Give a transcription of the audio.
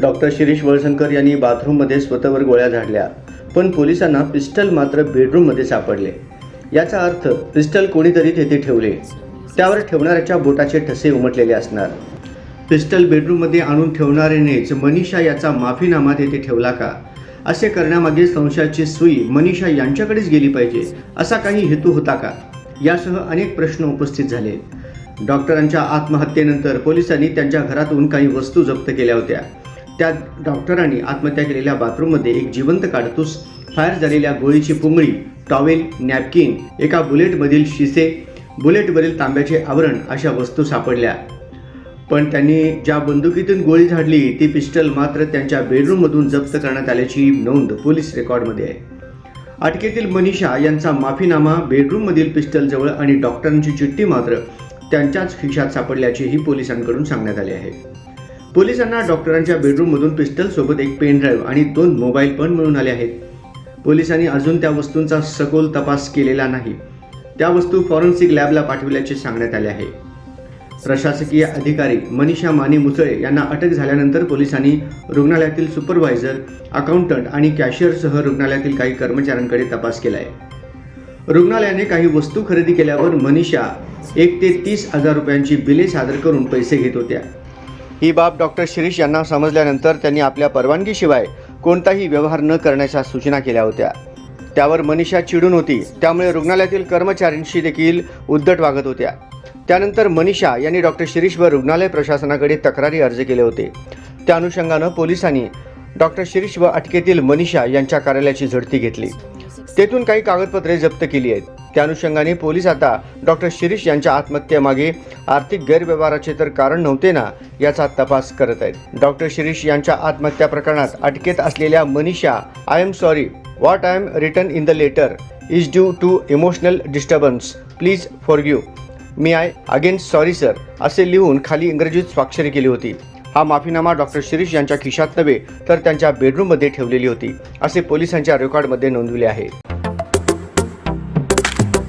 Doctor Shirish Walsankar यांनी बाथरूममध्ये स्वतःवर गोळ्या झाडल्या पण पोलिसांना पिस्टल मात्र बेडरूममध्ये सापडले. याचा अर्थ पिस्टल कोणीतरी तेथे ठेवले. त्यावर ठेवणाऱ्याच्या बोटाचे ठसे उमटलेले असणार. पिस्टल बेडरूममध्ये आणून ठेवणाऱ्यानेच मनीषा याचा माफीनामा तेथे ठेवला का? असे करण्यामागे संशयाची सुई मनीषा यांच्याकडेच गेली पाहिजे असा काही हेतू होता का? यासह अनेक प्रश्न उपस्थित झाले. डॉक्टरांच्या आत्महत्येनंतर पोलिसांनी त्यांच्या घरातून काही वस्तू जप्त केल्या होत्या. त्या डॉक्टरांनी आत्महत्या केलेल्या बाथरूममध्ये एक जिवंत काडतूस फायर झालेल्या गोळीची पुंगळी टॉवेल नॅपकिन एका बुलेटमधील शिसे बुलेटवरील तांब्याचे आवरण अशा वस्तू सापडल्या. पण त्यांनी ज्या बंदुकीतून गोळी झाडली ती पिस्टल मात्र त्यांच्या बेडरूममधून जप्त करण्यात आल्याची नोंद पोलीस रेकॉर्डमध्ये आहे. अटकेतील मनीषा यांचा माफीनामा बेडरूममधील पिस्टलजवळ आणि डॉक्टरांची चिठ्ठी मात्र त्यांच्याच खिशात सापडल्याचेही पोलिसांकडून सांगण्यात आले आहे. पोलिसांना डॉक्टरांच्या बेडरूममधून पिस्टलसोबत एक पेन ड्राईव्ह आणि दोन मोबाईल पण मिळून आले आहेत. पोलिसांनी अजून त्या वस्तूंचा सखोल तपास केलेला नाही. त्या वस्तू फॉरेन्सिक लॅबला पाठविल्याचे सांगण्यात आले आहे. प्रशासकीय अधिकारी मनीषा माने मुसळे यांना अटक झाल्यानंतर पोलिसांनी रुग्णालयातील सुपरवायझर अकाउंटंट आणि कॅशियरसह रुग्णालयातील काही कर्मचाऱ्यांकडे तपास केला आहे रुग्णालयाने काही वस्तू खरेदी केल्यावर मनीषा एक ते तीस हजार रुपयांची बिले सादर करून पैसे घेत होत्या. ही बाब डॉक्टर शिरीष यांना समजल्यानंतर त्यांनी आपल्या परवानगीशिवाय कोणताही व्यवहार न करण्याच्या सूचना केल्या होत्या. त्यावर मनीषा चिडून होती. त्यामुळे रुग्णालयातील कर्मचाऱ्यांशी देखील उद्धट वागत होत्या. त्यानंतर मनीषा यांनी डॉक्टर शिरीष व रुग्णालय प्रशासनाकडे तक्रारी अर्ज केले होते. त्या अनुषंगानं पोलिसांनी डॉक्टर शिरीष व अटकेतील मनीषा यांच्या कार्यालयाची झडती घेतली. तेथून काही कागदपत्रे जप्त केली आहेत. त्या अनुषंगाने पोलीस आता डॉक्टर शिरीष यांच्या आत्महत्येमागे आर्थिक गैरव्यवहाराचे तर कारण नव्हते ना याचा तपास करत आहेत. डॉक्टर शिरीष यांच्या आत्महत्या प्रकरणात अटकेत असलेल्या Manisha I am sorry what I am return in the letter is due to emotional disturbance please for you me I again sorry sir असे लिहून खाली इंग्रजीत स्वाक्षरी केली होती. हा माफीनामा डॉक्टर शिरीष यांच्या खिशात नव्हे तर त्यांच्या बेडरूममध्ये ठेवलेली होती असे पोलिसांच्या रेकॉर्डमध्ये नोंदविले आहे.